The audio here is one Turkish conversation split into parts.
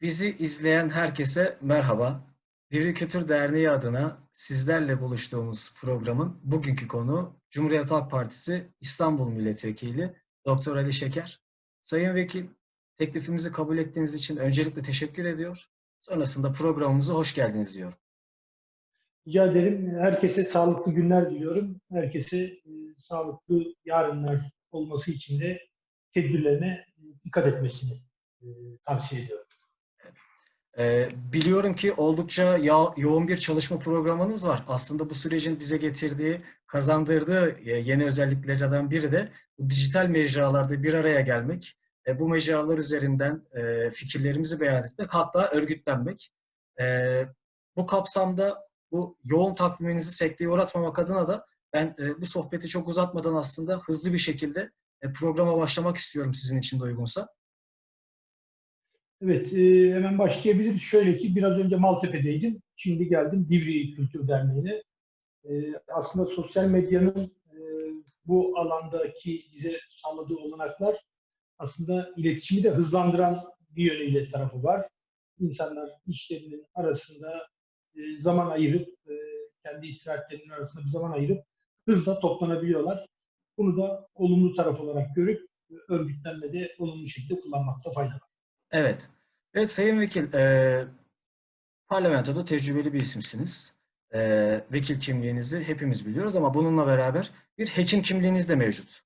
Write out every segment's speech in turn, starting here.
Bizi izleyen herkese merhaba. Divri Kültür Derneği adına sizlerle buluştuğumuz programın bugünkü konu Cumhuriyet Halk Partisi İstanbul Milletvekili Doktor Ali Şeker. Sayın Vekil, teklifimizi kabul ettiğiniz için öncelikle teşekkür ediyor. Sonrasında programımıza hoş geldiniz diyorum. Rica ederim. Herkese sağlıklı günler diliyorum. Herkese e, sağlıklı yarınlar olması için de tedbirlerine e, dikkat etmesini e, tavsiye ediyorum. Ee, biliyorum ki oldukça ya- yoğun bir çalışma programınız var. Aslında bu sürecin bize getirdiği, kazandırdığı e, yeni özelliklerden biri de bu dijital mecralarda bir araya gelmek, e, bu mecralar üzerinden e, fikirlerimizi beyan etmek, hatta örgütlenmek. E, bu kapsamda bu yoğun takviminizi sekteye uğratmamak adına da ben e, bu sohbeti çok uzatmadan aslında hızlı bir şekilde e, programa başlamak istiyorum sizin için de uygunsa. Evet, e, hemen başlayabiliriz. Şöyle ki biraz önce Maltepe'deydim. Şimdi geldim Divriği Kültür Derneği'ne. E, aslında sosyal medyanın e, bu alandaki bize sağladığı olanaklar aslında iletişimi de hızlandıran bir yönüyle tarafı var. İnsanlar işlerinin arasında zaman ayırıp, kendi istirahatlerinin arasında bir zaman ayırıp hızla toplanabiliyorlar. Bunu da olumlu taraf olarak görüp örgütlenmede olumlu şekilde kullanmakta fayda var. Evet. Evet Sayın Vekil, e, parlamentoda tecrübeli bir isimsiniz. E, vekil kimliğinizi hepimiz biliyoruz ama bununla beraber bir hekim kimliğiniz de mevcut.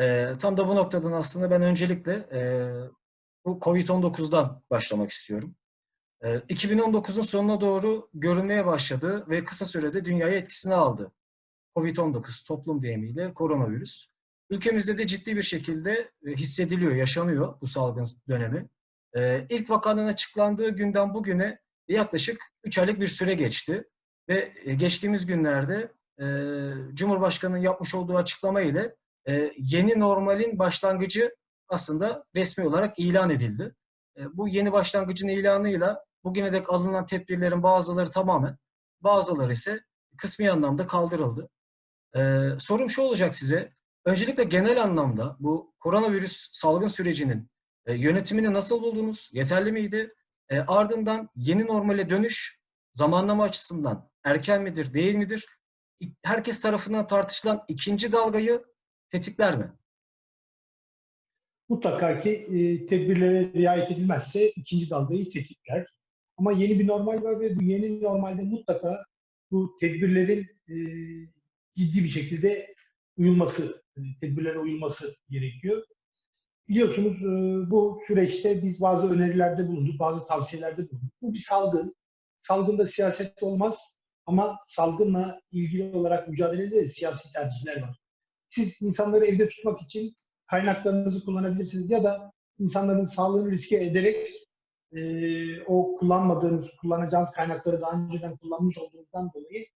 E, tam da bu noktadan aslında ben öncelikle e, bu COVID-19'dan başlamak istiyorum. E, 2019'un sonuna doğru görünmeye başladı ve kısa sürede dünyayı etkisine aldı. COVID-19 toplum deyimiyle koronavirüs. Ülkemizde de ciddi bir şekilde e, hissediliyor, yaşanıyor bu salgın dönemi. Ee, ilk vakanın açıklandığı günden bugüne yaklaşık 3 aylık bir süre geçti. Ve e, geçtiğimiz günlerde e, Cumhurbaşkanı'nın yapmış olduğu açıklama ile e, yeni normalin başlangıcı aslında resmi olarak ilan edildi. E, bu yeni başlangıcın ilanıyla bugüne dek alınan tedbirlerin bazıları tamamen, bazıları ise kısmi anlamda kaldırıldı. E, sorum şu olacak size. Öncelikle genel anlamda bu koronavirüs salgın sürecinin e, yönetimini nasıl buldunuz? Yeterli miydi? E, ardından yeni normale dönüş zamanlama açısından erken midir, değil midir? Herkes tarafından tartışılan ikinci dalgayı tetikler mi? Mutlaka ki e, tedbirlere riayet edilmezse ikinci dalgayı tetikler. Ama yeni bir normal var ve bu yeni normalde mutlaka bu tedbirlerin e, ciddi bir şekilde uyulması, e, tedbirlere uyulması gerekiyor. Biliyorsunuz e, bu süreçte biz bazı önerilerde bulunduk, bazı tavsiyelerde bulunduk. Bu bir salgın. Salgında siyaset olmaz ama salgınla ilgili olarak mücadelede de siyasi tercihler var. Siz insanları evde tutmak için kaynaklarınızı kullanabilirsiniz ya da insanların sağlığını riske ederek e, o kullanmadığınız, kullanacağınız kaynakları daha önceden kullanmış olduğunuzdan dolayı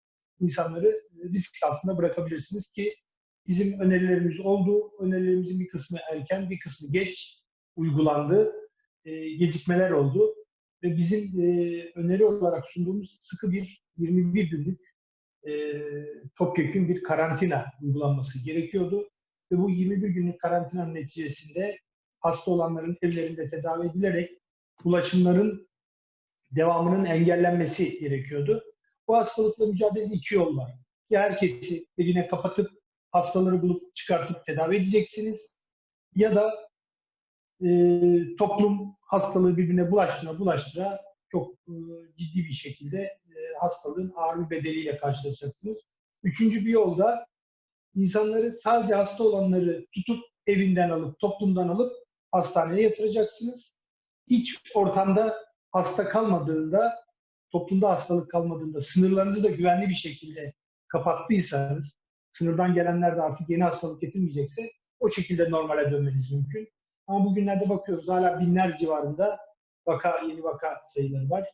insanları e, risk altında bırakabilirsiniz ki bizim önerilerimiz oldu. Önerilerimizin bir kısmı erken, bir kısmı geç uygulandı. E, gecikmeler oldu. Ve bizim e, öneri olarak sunduğumuz sıkı bir 21 günlük e, topyekun bir karantina uygulanması gerekiyordu. Ve bu 21 günlük karantinanın neticesinde hasta olanların evlerinde tedavi edilerek ulaşımların devamının engellenmesi gerekiyordu. Bu hastalıkla mücadelede iki yol var. Ya herkesi evine kapatıp hastaları bulup çıkartıp tedavi edeceksiniz ya da e, toplum hastalığı birbirine bulaştıra bulaştıra çok e, ciddi bir şekilde e, hastalığın ağır bir bedeliyle karşılaşacaksınız. Üçüncü bir yolda insanları sadece hasta olanları tutup evinden alıp toplumdan alıp hastaneye yatıracaksınız. Hiç ortamda hasta kalmadığında, toplumda hastalık kalmadığında, sınırlarınızı da güvenli bir şekilde kapattıysanız, sınırdan gelenler de artık yeni hastalık getirmeyecekse o şekilde normale dönmeniz mümkün. Ama bugünlerde bakıyoruz hala binler civarında vaka, yeni vaka sayıları var.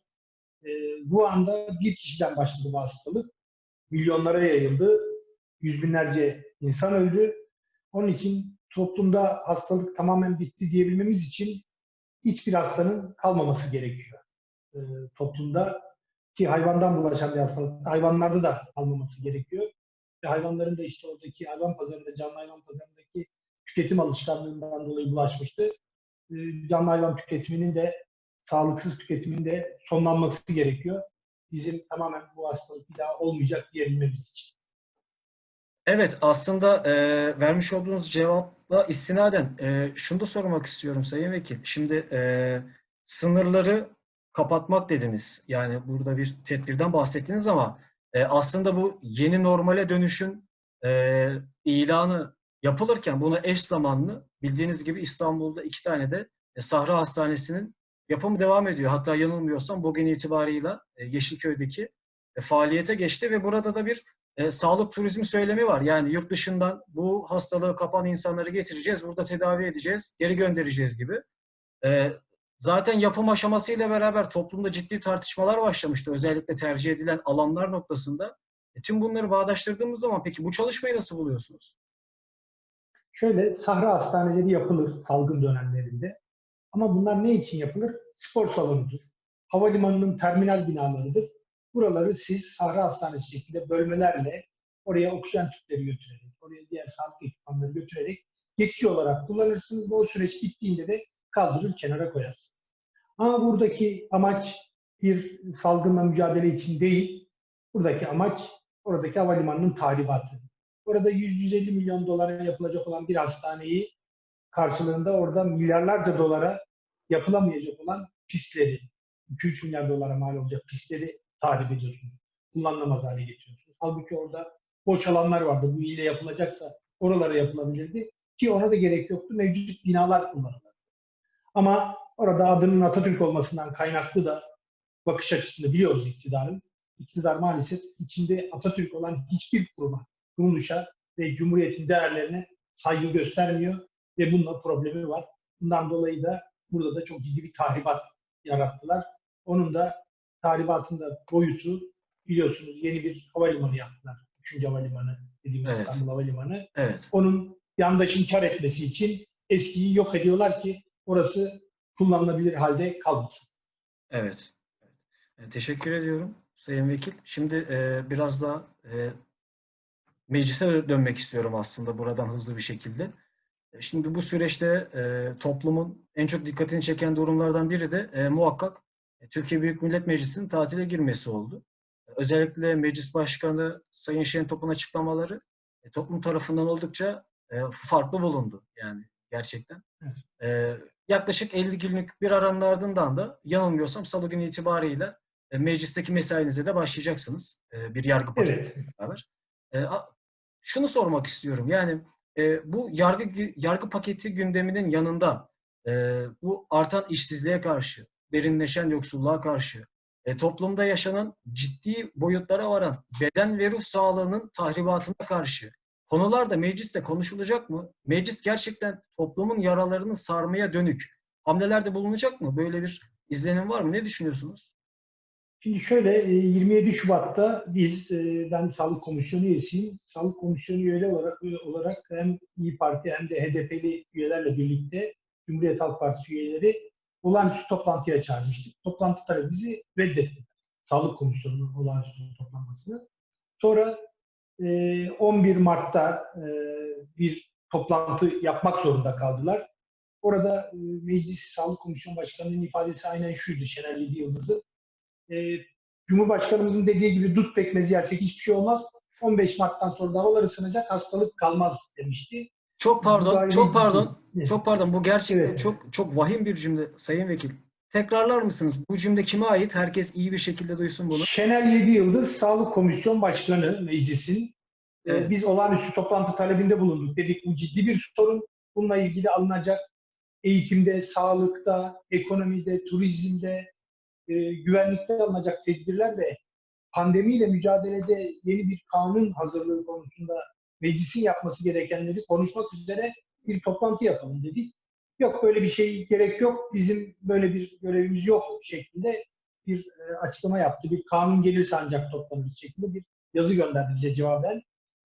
Ee, bu anda bir kişiden başladı bu hastalık. Milyonlara yayıldı. Yüz binlerce insan öldü. Onun için toplumda hastalık tamamen bitti diyebilmemiz için hiçbir hastanın kalmaması gerekiyor e, toplumda. Ki hayvandan bulaşan bir hastalık, hayvanlarda da kalmaması gerekiyor. Ve hayvanların da işte oradaki hayvan pazarında, canlı hayvan pazarındaki tüketim alışkanlığından dolayı bulaşmıştı. E, canlı hayvan tüketiminin de sağlıksız tüketimin de sonlanması gerekiyor. Bizim tamamen bu hastalık bir daha olmayacak diyebilmemiz için. Evet, aslında e, vermiş olduğunuz cevapla istinaden e, şunu da sormak istiyorum Sayın Vekil. Şimdi e, sınırları kapatmak dediniz. Yani burada bir tedbirden bahsettiniz ama e, aslında bu yeni normale dönüşün e, ilanı yapılırken bunu eş zamanlı bildiğiniz gibi İstanbul'da iki tane de e, Sahra Hastanesi'nin yapımı devam ediyor. Hatta yanılmıyorsam bugün itibarıyla e, Yeşilköy'deki e, faaliyete geçti ve burada da bir e, sağlık turizmi söylemi var. Yani yurt dışından bu hastalığı kapan insanları getireceğiz, burada tedavi edeceğiz, geri göndereceğiz gibi. E, zaten yapım aşamasıyla beraber toplumda ciddi tartışmalar başlamıştı. Özellikle tercih edilen alanlar noktasında. E, tüm bunları bağdaştırdığımız zaman peki bu çalışmayı nasıl buluyorsunuz? Şöyle sahra hastaneleri yapılır salgın dönemlerinde. Ama bunlar ne için yapılır? Spor salonudur. Havalimanının terminal binalarıdır. Buraları siz sahra hastanesi şeklinde bölmelerle oraya oksijen tüpleri götürerek, oraya diğer sağlık ekipmanları götürerek geçici olarak kullanırsınız ve o süreç bittiğinde de kaldırır kenara koyarsınız. Ama buradaki amaç bir salgınla mücadele için değil, buradaki amaç oradaki havalimanının tahribatı. Orada 100-150 milyon dolara yapılacak olan bir hastaneyi karşılığında orada milyarlarca dolara yapılamayacak olan pistleri, 2-3 milyar dolara mal olacak pistleri tahrip ediyorsunuz. Kullanılamaz hale getiriyorsunuz. Halbuki orada boş alanlar vardı. Bu ile yapılacaksa oralara yapılabilirdi. Ki ona da gerek yoktu. Mevcut binalar kullanılırdı. Ama orada adının Atatürk olmasından kaynaklı da bakış açısını biliyoruz iktidarın. İktidar maalesef içinde Atatürk olan hiçbir kuruma, kuruluşa ve Cumhuriyet'in değerlerine saygı göstermiyor ve bununla problemi var. Bundan dolayı da burada da çok ciddi bir tahribat yarattılar. Onun da tahribatında boyutu biliyorsunuz yeni bir havalimanı yaptılar. Üçüncü havalimanı dediğimiz Evet. İstanbul Havalimanı. Evet. Onun yandaşın kar etmesi için eskiyi yok ediyorlar ki orası kullanılabilir halde kalmasın. Evet. E, Teşekkür ediyorum Sayın Vekil. Şimdi e, biraz daha e, meclise dönmek istiyorum aslında buradan hızlı bir şekilde. E, Şimdi bu süreçte e, toplumun en çok dikkatini çeken durumlardan biri de e, muhakkak e, Türkiye Büyük Millet Meclisi'nin tatile girmesi oldu. Özellikle Meclis Başkanı Sayın Şentop'un açıklamaları e, toplum tarafından oldukça e, farklı bulundu yani gerçekten. Evet. E, yaklaşık 50 günlük bir aranın ardından da yanılmıyorsam salı günü itibariyle e, meclisteki mesainize de başlayacaksınız. E, bir yargı paketi Evet. beraber. E, a- şunu sormak istiyorum. Yani e, bu yargı yargı paketi gündeminin yanında e, bu artan işsizliğe karşı, derinleşen yoksulluğa karşı, e, toplumda yaşanan ciddi boyutlara varan beden ve ruh sağlığının tahribatına karşı konular da mecliste konuşulacak mı? Meclis gerçekten toplumun yaralarını sarmaya dönük hamlelerde bulunacak mı? Böyle bir izlenim var mı? Ne düşünüyorsunuz? Şimdi şöyle e, 27 Şubat'ta biz e, ben Sağlık Komisyonu üyesiyim. Sağlık Komisyonu üyeleri olarak olarak hem İyi Parti hem de HDP'li üyelerle birlikte Cumhuriyet Halk Partisi üyeleri olağanüstü toplantıya çağırmıştık. Toplantı talebimizi reddetti. Sağlık Komisyonu'nun olağanüstü toplanmasını. Sonra e, 11 Mart'ta e, bir toplantı yapmak zorunda kaldılar. Orada e, Meclis Sağlık Komisyonu Başkanı'nın ifadesi aynen şuydu Şener Yedi Yıldız'ın e, Cumhurbaşkanımızın dediği gibi dut pekmezi yersek hiçbir şey olmaz. 15 Mart'tan sonra da havalar ısınacak, hastalık kalmaz demişti. Çok pardon, çok pardon. Çok pardon. Bu gerçekten Evet. çok çok vahim bir cümle Sayın Vekil. Tekrarlar mısınız? Bu cümle kime ait? Herkes iyi bir şekilde duysun bunu. Şener Yedi Yıldız Sağlık Komisyon Başkanı meclisin. e, Evet. biz olağanüstü toplantı talebinde bulunduk. Dedik bu ciddi bir sorun. Bununla ilgili alınacak eğitimde, sağlıkta, ekonomide, turizmde, e, güvenlikte alınacak tedbirler ve pandemiyle mücadelede yeni bir kanun hazırlığı konusunda meclisin yapması gerekenleri konuşmak üzere bir toplantı yapalım dedik. Yok böyle bir şey gerek yok, bizim böyle bir görevimiz yok şeklinde bir e, açıklama yaptı. Bir kanun gelirse ancak toplanırız şeklinde bir yazı gönderdi bize cevaben.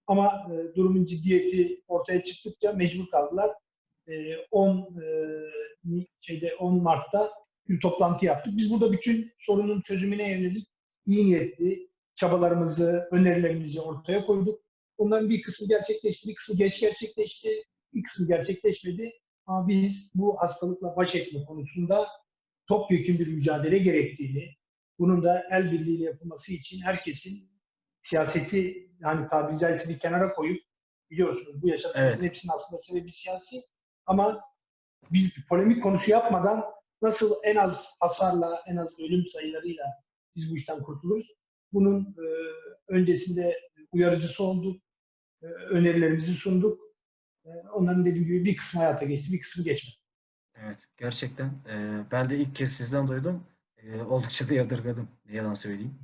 Ama e, durumun ciddiyeti ortaya çıktıkça mecbur kaldılar. E, 10 e, şeyde 10 Mart'ta bir toplantı yaptık. Biz burada bütün sorunun çözümüne yönelik iyi niyetli çabalarımızı, önerilerimizi ortaya koyduk. Onların bir kısmı gerçekleşti, bir kısmı geç gerçekleşti, bir kısmı gerçekleşmedi. Ama biz bu hastalıkla baş etme konusunda topyekun bir mücadele gerektiğini, bunun da el birliğiyle yapılması için herkesin siyaseti yani tabiri caizse bir kenara koyup biliyorsunuz bu yaşadığımızın Evet. hepsinin aslında sebebi siyasi ama biz bir polemik konusu yapmadan nasıl en az hasarla, en az ölüm sayılarıyla biz bu işten kurtuluruz? Bunun e, öncesinde uyarıcısı olduk, e, önerilerimizi sunduk. E, onların dediğim gibi bir kısmı hayata geçti, bir kısmı geçmedi. Evet, gerçekten e, ben de ilk kez sizden duydum. E, oldukça da yadırgadım. Ne yalan söyleyeyim.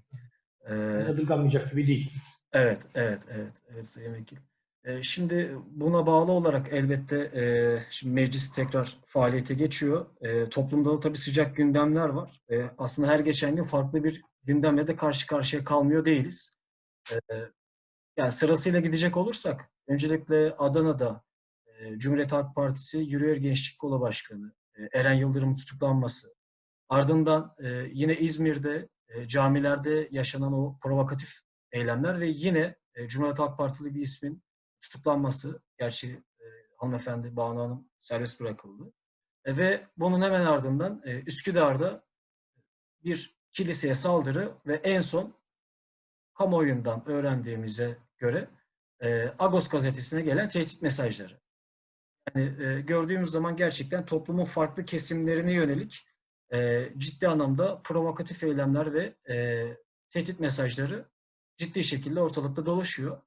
E, Yadırganmayacak gibi değil. Evet, evet, evet, evet Sayın Vekil. Ee, Şimdi buna bağlı olarak elbette e, şimdi meclis tekrar faaliyete geçiyor. E, Toplumda da tabii sıcak gündemler var. E, Aslında her geçen gün farklı bir gündemle de karşı karşıya kalmıyor değiliz. E, Yani sırasıyla gidecek olursak, öncelikle Adana'da Cumhuriyet Halk Partisi Yürüyer Gençlik Kolu Başkanı e, Eren Yıldırım'ın tutuklanması, ardından e, yine İzmir'de e, camilerde yaşanan o provokatif eylemler ve yine Cumhuriyet Halk Partili bir ismin tutuklanması. Gerçi hanımefendi Banu Hanım serbest bırakıldı. Ve bunun hemen ardından Üsküdar'da bir kiliseye saldırı ve en son kamuoyundan öğrendiğimize göre e, Agos gazetesine gelen tehdit mesajları. Yani e, gördüğümüz zaman gerçekten toplumun farklı kesimlerine yönelik e, ciddi anlamda provokatif eylemler ve e, tehdit mesajları ciddi şekilde ortalıkta dolaşıyor.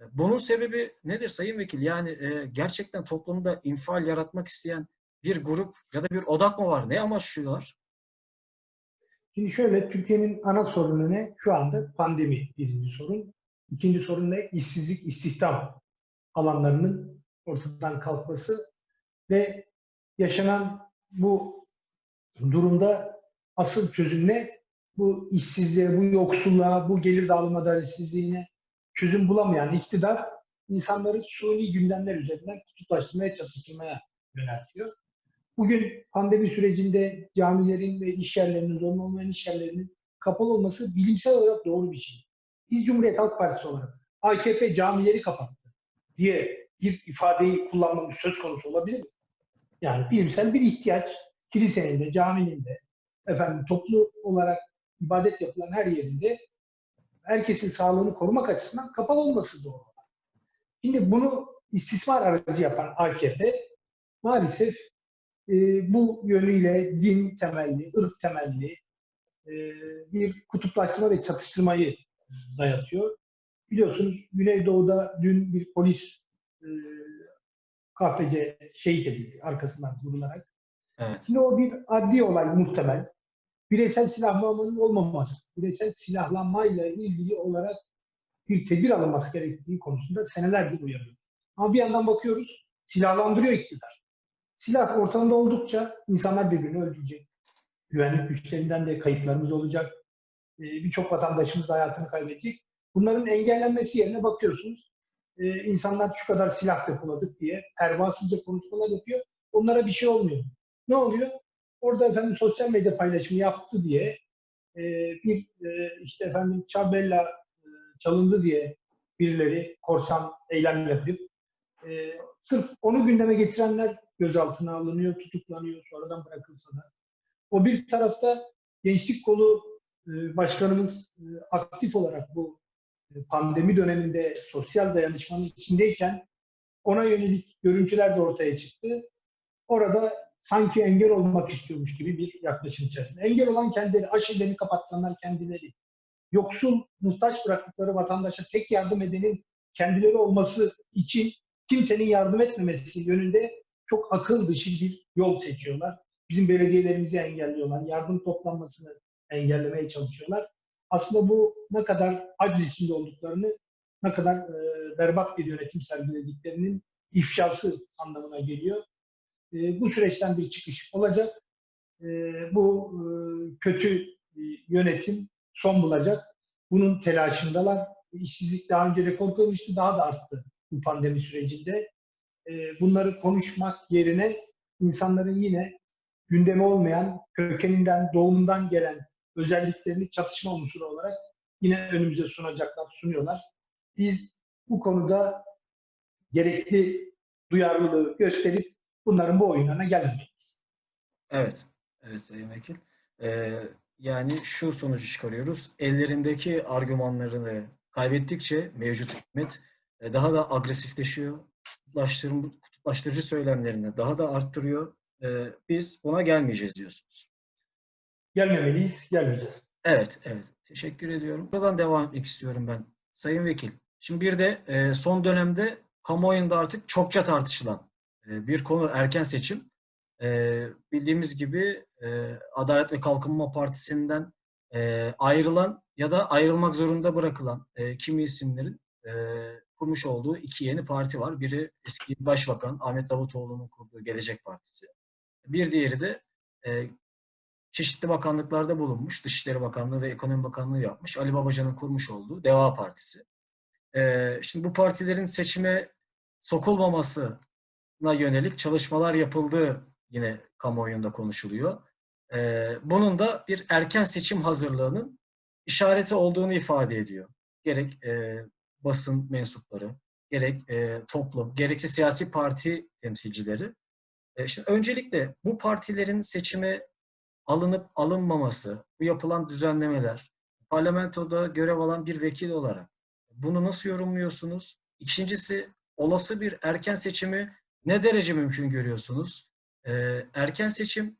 E, Bunun sebebi nedir Sayın Vekil? Yani e, gerçekten toplumda infial yaratmak isteyen bir grup ya da bir odak mı var? Ne amaçlıyorlar? Şimdi şöyle, Türkiye'nin ana sorunu ne? Şu anda pandemi birinci sorun. İkinci sorun ne? İşsizlik, istihdam alanlarının ortadan kalkması ve yaşanan bu durumda asıl çözüm ne? Bu işsizliğe, bu yoksulluğa, bu gelir dağılım adaletsizliğine çözüm bulamayan iktidar insanları suni gündemler üzerinden kutuplaştırmaya, çatıştırmaya yöneltiyor. Bugün pandemi sürecinde camilerin ve iş yerlerinin, zorunlu olmayan iş yerlerinin kapalı olması bilimsel olarak doğru bir şey. Biz Cumhuriyet Halk Partisi olarak AKP camileri kapattı diye bir ifadeyi kullanmamız söz konusu olabilir mi? Yani bilimsel bir ihtiyaç kilisenin de, caminin de, efendim toplu olarak ibadet yapılan her yerinde herkesin sağlığını korumak açısından kapalı olması doğru. Şimdi bunu istismar aracı yapan AKP maalesef e, bu yönüyle din temelli, ırk temelli e, bir kutuplaştırma ve çatıştırmayı dayatıyor. Biliyorsunuz Güneydoğu'da dün bir polis KPC şehit edildi arkasından vurularak. Evet. Şimdi o bir adli olay muhtemel. Bireysel silahlanmanın olmaması, bireysel silahlanmayla ilgili olarak bir tedbir alınması gerektiği konusunda senelerdir uyarıyor. Ama bir yandan bakıyoruz, silahlandırıyor iktidar. Silah ortamda oldukça insanlar birbirini öldürecek. Güvenlik güçlerinden de kayıplarımız olacak. Ee, Birçok vatandaşımız da hayatını kaybedecek. Bunların engellenmesi yerine bakıyorsunuz. E, insanlar şu kadar silah depoladık diye pervasızca konuşmalar yapıyor. Onlara bir şey olmuyor. Ne oluyor? Orada efendim sosyal medya paylaşımı yaptı diye e, bir e, işte efendim Çabella e, çalındı diye birileri korsan eylem yapıp e, sırf onu gündeme getirenler gözaltına alınıyor, tutuklanıyor, sonradan bırakılsa da. O bir tarafta gençlik kolu e, başkanımız e, aktif olarak bu pandemi döneminde sosyal dayanışmanın içindeyken ona yönelik görüntüler de ortaya çıktı. Orada sanki engel olmak istiyormuş gibi bir yaklaşım içerisinde. Engel olan kendileri, aşilerini kapattıranlar kendileri. Yoksul, muhtaç bıraktıkları vatandaşa tek yardım edenin kendileri olması için kimsenin yardım etmemesi yönünde çok akıl dışı bir yol seçiyorlar. Bizim belediyelerimizi engelliyorlar. Yardım toplanmasını engellemeye çalışıyorlar. Aslında bu ne kadar aciz içinde olduklarını, ne kadar e, berbat bir yönetim sergilediklerinin ifşası anlamına geliyor. E, bu süreçten bir çıkış olacak. E, bu e, kötü e, yönetim son bulacak. Bunun telaşındalar. İşsizlik daha önce rekor kırmıştı, daha da arttı bu pandemi sürecinde. E, bunları konuşmak yerine insanların yine gündemi olmayan, kökeninden, doğumundan gelen özelliklerini çatışma unsuru olarak yine önümüze sunacaklar, sunuyorlar. Biz bu konuda gerekli duyarlılığı gösterip bunların bu oyunlarına gelmemeliyiz. Evet. Evet Sayın Vekil. Ee, yani şu sonucu çıkarıyoruz. Ellerindeki argümanlarını kaybettikçe mevcut hükümet e, daha da agresifleşiyor. Kutuplaştırıcı söylemlerini daha da arttırıyor. Ee, biz ona gelmeyeceğiz diyorsunuz. Gelmemeliyiz, gelmeyeceğiz. Evet, evet. Teşekkür ediyorum. Buradan devam etmek istiyorum ben. Sayın Vekil, şimdi bir de e, son dönemde kamuoyunda artık çokça tartışılan e, bir konu erken seçim. E, bildiğimiz gibi e, Adalet ve Kalkınma Partisi'nden e, ayrılan ya da ayrılmak zorunda bırakılan e, kimi isimlerin e, kurmuş olduğu iki yeni parti var. Biri eski Başbakan Ahmet Davutoğlu'nun kurduğu Gelecek Partisi. Bir diğeri de e, çeşitli bakanlıklarda bulunmuş. Dışişleri Bakanlığı ve Ekonomi Bakanlığı yapmış. Ali Babacan'ın kurmuş olduğu Deva Partisi. Ee, şimdi bu partilerin seçime sokulmamasına yönelik çalışmalar yapıldığı yine kamuoyunda konuşuluyor. Ee, bunun da bir erken seçim hazırlığının işareti olduğunu ifade ediyor. Gerek e, basın mensupları, gerek e, toplum, gerekse siyasi parti temsilcileri. E, şimdi öncelikle bu partilerin seçime alınıp alınmaması, bu yapılan düzenlemeler, parlamentoda görev alan bir vekil olarak bunu nasıl yorumluyorsunuz? İkincisi, olası bir erken seçimi ne derece mümkün görüyorsunuz? Ee, erken seçim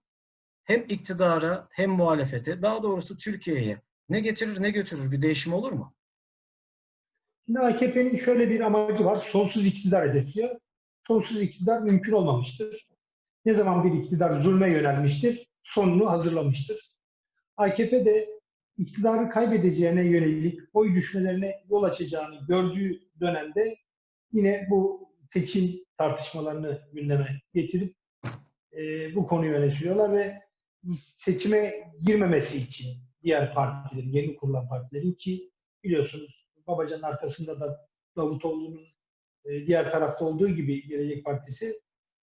hem iktidara hem muhalefete, daha doğrusu Türkiye'ye ne getirir ne götürür bir değişim olur mu? Şimdi AKP'nin şöyle bir amacı var. Sonsuz iktidar hedefliyor. Sonsuz iktidar mümkün olmamıştır. Ne zaman bir iktidar zulme yönelmiştir, sonunu hazırlamıştır. AKP de iktidarı kaybedeceğine yönelik oy düşmelerine yol açacağını gördüğü dönemde yine bu seçim tartışmalarını gündeme getirip e, bu konuyu öne sürüyorlar ve seçime girmemesi için diğer partilerin, yeni kurulan partilerin ki biliyorsunuz Babacan'ın arkasında da Davutoğlu'nun e, diğer tarafta olduğu gibi Gelecek Partisi,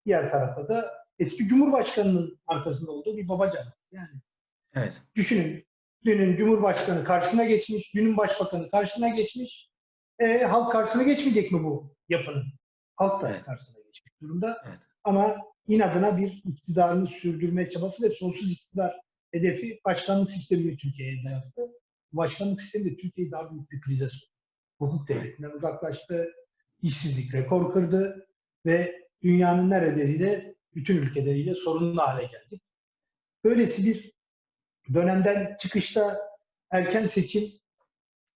diğer tarafta da eski Cumhurbaşkanı'nın arkasında olduğu bir Babacan. Yani Evet, düşünün, dünün Cumhurbaşkanı karşısına geçmiş, dünün Başbakanı karşısına geçmiş. E, halk karşısına geçmeyecek mi bu yapının? Halk da Evet. karşısına geçmiş durumda. Evet. Ama inadına bir iktidarını sürdürme çabası ve sonsuz iktidar hedefi başkanlık sistemini Türkiye'ye dayattı. Başkanlık sistemi de Türkiye'yi daha büyük bir krize soktu. Hukuk devletinden uzaklaştı, işsizlik rekor kırdı ve dünyanın neredeyse bütün ülkeleriyle sorunlu hale geldik. Böylesi bir dönemden çıkışta erken seçim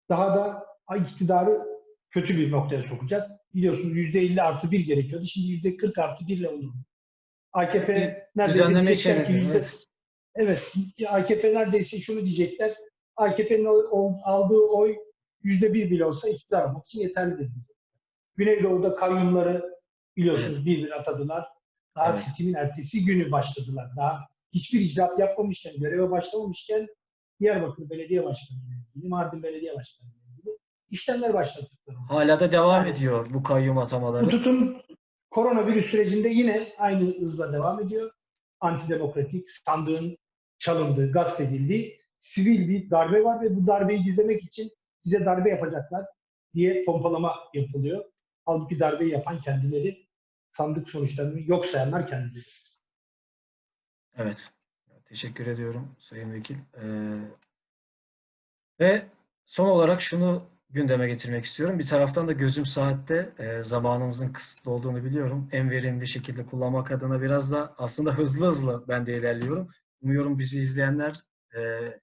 daha da iktidarı kötü bir noktaya sokacak. Biliyorsunuz %50 artı 1 gerekiyordu. Şimdi %40 artı 1 ile olur. AKP neredeyse diyecekler ki yüzde, evet. evet. AKP neredeyse şunu diyecekler. AKP'nin aldığı oy yüzde bir bile olsa iktidar olmak için yeterlidir. Güneydoğu'da kayyumları biliyorsunuz bir bir atadılar. Daha Evet. seçimin ertesi günü başladılar. Daha hiçbir icraat yapmamışken, göreve başlamamışken Diyarbakır Belediye Başkanı ilgili, Mardin Belediye Başkanı ilgili işlemler başlattıkları. Hala da devam Yani- ediyor bu kayyum atamaları. Bu tutum koronavirüs sürecinde yine aynı hızla devam ediyor. Antidemokratik, sandığın çalındığı, gasp edildiği sivil bir darbe var ve bu darbeyi gizlemek için bize darbe yapacaklar diye pompalama yapılıyor. Halbuki darbeyi yapan kendileri, sandık sonuçlarını yok sayanlar kendileri. Evet. Teşekkür ediyorum Sayın Vekil. Ee, ve son olarak şunu gündeme getirmek istiyorum. Bir taraftan da gözüm saatte e, zamanımızın kısıtlı olduğunu biliyorum. En verimli şekilde kullanmak adına biraz da aslında hızlı hızlı ben de ilerliyorum. Umuyorum bizi izleyenler e,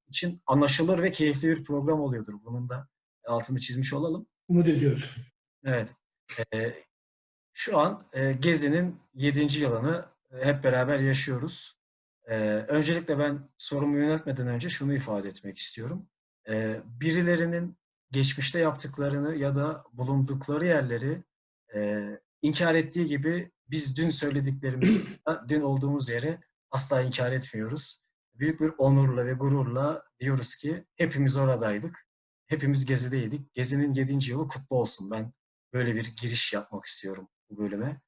için anlaşılır ve keyifli bir program oluyordur. Bunun da altını çizmiş olalım. Umut ediyoruz. Evet. Ee, şu an e, Gezi'nin 7. yılını e, hep beraber yaşıyoruz. Ee, öncelikle ben sorumu yöneltmeden önce şunu ifade etmek istiyorum. Ee, birilerinin geçmişte yaptıklarını ya da bulundukları yerleri e, inkar ettiği gibi biz dün söylediklerimizi dün olduğumuz yere asla inkar etmiyoruz. Büyük bir onurla ve gururla diyoruz ki hepimiz oradaydık. Hepimiz Gezi'deydik. Gezi'nin 7. yılı kutlu olsun. Ben böyle bir giriş yapmak istiyorum bu bölüme.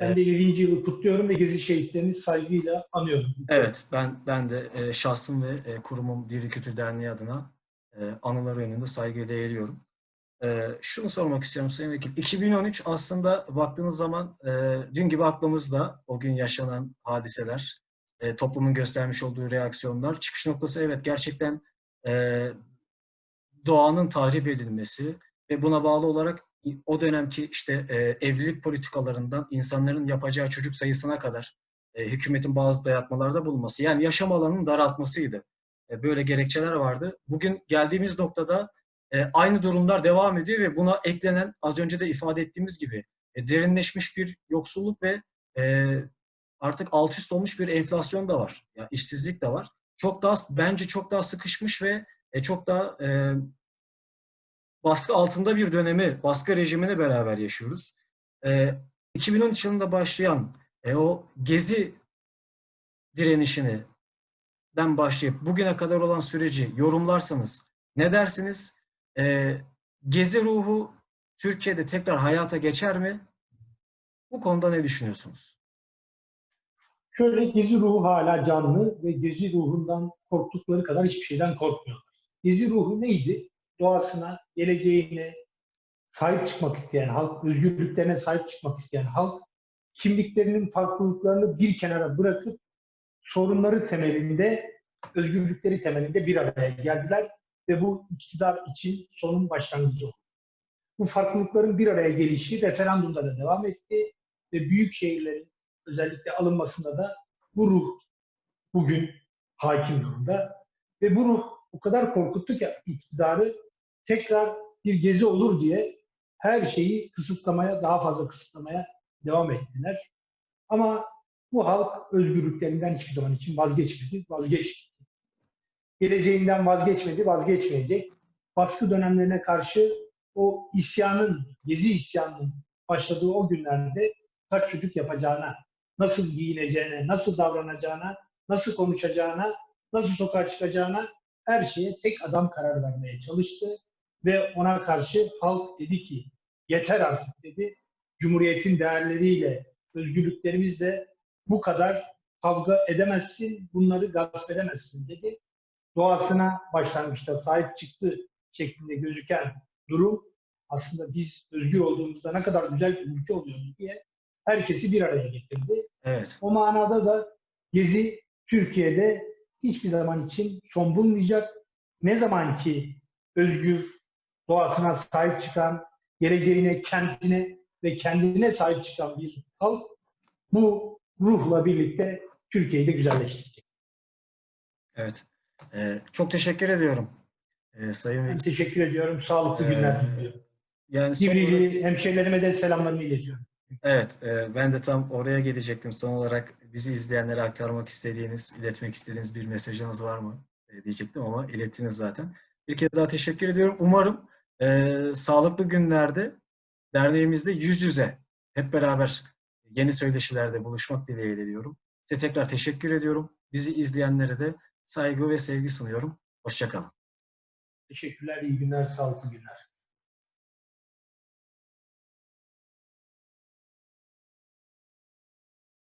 Ben de 7. yılı kutluyorum ve Gezi şehitlerini saygıyla anıyorum. Evet, ben ben de e, şahsım ve e, kurumum Diri Kültür Derneği adına e, anıları önünde saygıyla eğiliyorum. E, şunu sormak istiyorum Sayın Vekil. 2013 aslında baktığınız zaman e, dün gibi aklımızda o gün yaşanan hadiseler, e, toplumun göstermiş olduğu reaksiyonlar. Çıkış noktası evet gerçekten e, doğanın tahrip edilmesi ve buna bağlı olarak o dönemki işte e, evlilik politikalarından insanların yapacağı çocuk sayısına kadar e, hükümetin bazı dayatmalarda bulunması. Yani yaşam alanının daraltmasıydı. E, böyle gerekçeler vardı. Bugün geldiğimiz noktada e, aynı durumlar devam ediyor ve buna eklenen az önce de ifade ettiğimiz gibi e, derinleşmiş bir yoksulluk ve e, artık alt üst olmuş bir enflasyon da var. Ya işsizlik de var. Çok daha bence çok daha sıkışmış ve e, çok daha e, baskı altında bir dönemi, baskı rejimini beraber yaşıyoruz. E, 2013 yılında başlayan e, o gezi direnişini den başlayıp bugüne kadar olan süreci yorumlarsanız ne dersiniz? E, gezi ruhu Türkiye'de tekrar hayata geçer mi? Bu konuda ne düşünüyorsunuz? Şöyle gezi ruhu hala canlı ve gezi ruhundan korktukları kadar hiçbir şeyden korkmuyorlar. Gezi ruhu neydi? Doğasına, geleceğine sahip çıkmak isteyen halk, özgürlüklerine sahip çıkmak isteyen halk, kimliklerinin farklılıklarını bir kenara bırakıp sorunları temelinde, özgürlükleri temelinde bir araya geldiler ve bu iktidar için sonun başlangıcı oldu. Bu farklılıkların bir araya gelişi referandumda da devam etti ve büyük şehirlerin özellikle alınmasında da bu ruh bugün hakim durumda. Ve bu ruh o kadar korkuttu ki iktidarı tekrar bir gezi olur diye her şeyi kısıtlamaya, daha fazla kısıtlamaya devam ettiler. Ama bu halk özgürlüklerinden hiçbir zaman için vazgeçmedi, vazgeçmedi. Geleceğinden vazgeçmedi, vazgeçmeyecek. Baskı dönemlerine karşı o isyanın, gezi isyanının başladığı o günlerde kaç çocuk yapacağına, nasıl giyineceğine, nasıl davranacağına, nasıl konuşacağına, nasıl sokağa çıkacağına her şeye tek adam karar vermeye çalıştı. Ve ona karşı halk dedi ki yeter artık dedi. Cumhuriyetin değerleriyle, özgürlüklerimizle bu kadar kavga edemezsin, bunları gasp edemezsin dedi. Doğasına başlangıçta sahip çıktı şeklinde gözüken durum aslında biz özgür olduğumuzda ne kadar güzel bir ülke oluyoruz diye herkesi bir araya getirdi. Evet. O manada da Gezi Türkiye'de hiçbir zaman için son bulmayacak. Ne zaman ki özgür, doğasına sahip çıkan, geleceğine, kendine ve kendine sahip çıkan bir halk bu ruhla birlikte Türkiye'yi de güzelleştirecek. Evet. Ee, çok teşekkür ediyorum. Ee, Sayın Ben teşekkür ediyorum. Sağlıklı Ee, günler diliyorum. Yani Divriği hemşehrilerime de selamlarımı iletiyorum. Evet, e, ben de tam oraya gelecektim. Son olarak bizi izleyenlere aktarmak istediğiniz, iletmek istediğiniz bir mesajınız var mı e, diyecektim ama ilettiniz zaten. Bir kez daha teşekkür ediyorum. Umarım e, sağlıklı günlerde derneğimizde yüz yüze hep beraber yeni söyleşilerde buluşmak dileğiyle diyorum. Size tekrar teşekkür ediyorum. Bizi izleyenlere de saygı ve sevgi sunuyorum. Hoşçakalın. Teşekkürler, iyi günler, sağlıklı günler.